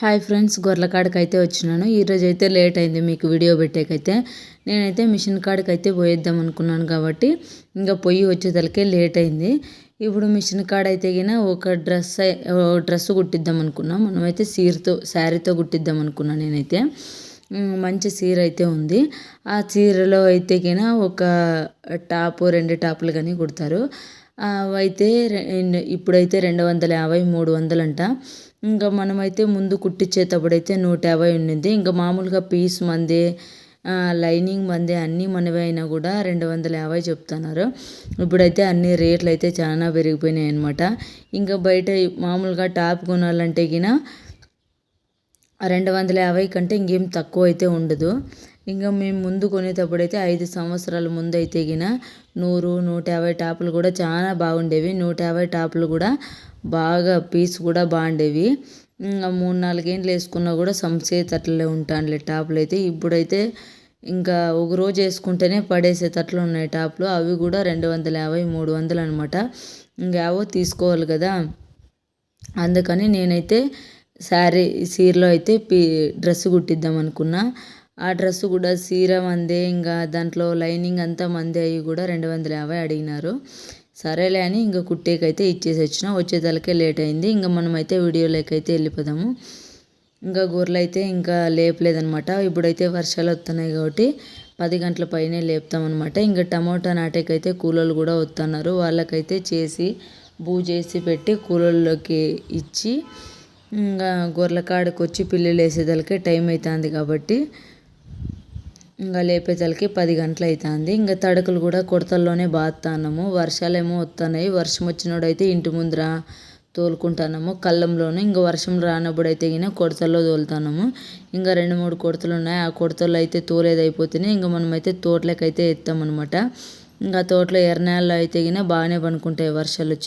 Hi friends గొర్రెల కాడకైతే అయితే వచ్చినాను. ఈరోజు అయితే లేట్ అయింది మీకు వీడియో పెట్టేకైతే. నేనైతే మిషన్ కాడికి అయితే పోయేద్దాం అనుకున్నాను కాబట్టి ఇంకా పొయ్యి వచ్చేదలకే లేట్ అయింది. ఇప్పుడు మిషన్ కాడ అయితే గిన ఒక డ్రెస్ డ్రెస్ కుట్టిద్దాం అనుకున్నాం. మనమైతే సీరతో శారీతో కుట్టిద్దాం అనుకున్నాను నేనైతే. మంచి చీర అయితే ఉంది. ఆ చీరలో అయితే గిన ఒక టాపు రెండు టాపులు కానీ కుడతారు. అయితే ఇప్పుడైతే రెండు వందల యాభై మూడు వందలంట. ఇంకా మనమైతే ముందు కుట్టించేటప్పుడైతే నూట యాభై ఉండింది. ఇంకా మామూలుగా పీస్ మందే లైనింగ్ మంది అన్నీ మనవి అయినా కూడా రెండు వందల యాభై చెప్తున్నారు. ఇప్పుడైతే అన్ని రేట్లు అయితే చాలా పెరిగిపోయినాయి అనమాట ఇంకా బయట మామూలుగా టాప్ కొనాలంటే గిన రెండు వందల యాభై కంటే ఇంకేం తక్కువ అయితే ఉండదు. ఇంకా మేము ముందు కొనేటప్పుడు అయితే ఐదు సంవత్సరాల ముందు అయితే గిన నూరు నూట యాభై టాపులు కూడా చాలా బాగుండేవి. నూట యాభై టాపులు కూడా బాగా పీస్ కూడా బాగుండేవి. ఇంకా మూడు నాలుగేండ్లు వేసుకున్నా కూడా సంసేతట్లే ఉంటానులే టాపులు అయితే ఇప్పుడైతే ఇంకా ఒక రోజు వేసుకుంటేనే పడేసేటట్లు ఉన్నాయి టాప్లు. అవి కూడా రెండు వందల యాభై మూడు వందలు అనమాట ఇంకా యావో తీసుకోవాలి కదా. అందుకని నేనైతే శారీ సీరలో అయితే పీ డ్రెస్ కుట్టిద్దాం అనుకున్నా. ఆ డ్రెస్ కూడా సీర మందే ఇంకా దాంట్లో లైనింగ్ అంతా మందే అవి కూడా రెండు వందల యాభై అడిగినారు. సరేలే అని ఇంకా కుట్టేకైతే ఇచ్చేసి వచ్చిన వచ్చేదలకే లేట్ అయింది. ఇంకా మనమైతే వీడియోలోకి అయితే వెళ్ళిపోదాము. ఇంకా గొర్రెలు అయితే ఇంకా లేపలేదనమాట ఇప్పుడైతే వర్షాలు వస్తున్నాయి కాబట్టి పది గంటల పైనే లేపుతామన్నమాట. ఇంకా టమోటా నాటేకైతే కూలోళ్ళు కూడా వస్తున్నారు వాళ్ళకైతే చేసి బూ చేసి పెట్టి కూలోళ్ళకి ఇచ్చి ఇంకా గొర్రెల కాడికి వచ్చి పిల్లలు వేసేదలకే టైం అవుతుంది కాబట్టి ఇంకా లేపేతలకి పది గంటలు అవుతుంది ఇంకా తడకలు కూడా కొడతల్లోనే బాగుతున్నాము వర్షాలేమో వస్తున్నాయి వర్షం వచ్చినోడైతే ఇంటి ముందర తోలుకుంటున్నాము. కళ్ళంలోనే ఇంకా వర్షం రానప్పుడు అయితే గిన కొడతల్లో తోలుతున్నాము. ఇంకా రెండు మూడు కొడతలు ఉన్నాయి ఆ కొడతల్లో అయితే తోలేది అయిపోతున్నాయి ఇంకా మనమైతే తోటలకైతే ఎత్తామన్నమాట. ఇంకా తోటలో ఎర్రనేళ్ళు అయితే గిన బాగానే పనుకుంటాయి వర్షాలు వచ్చి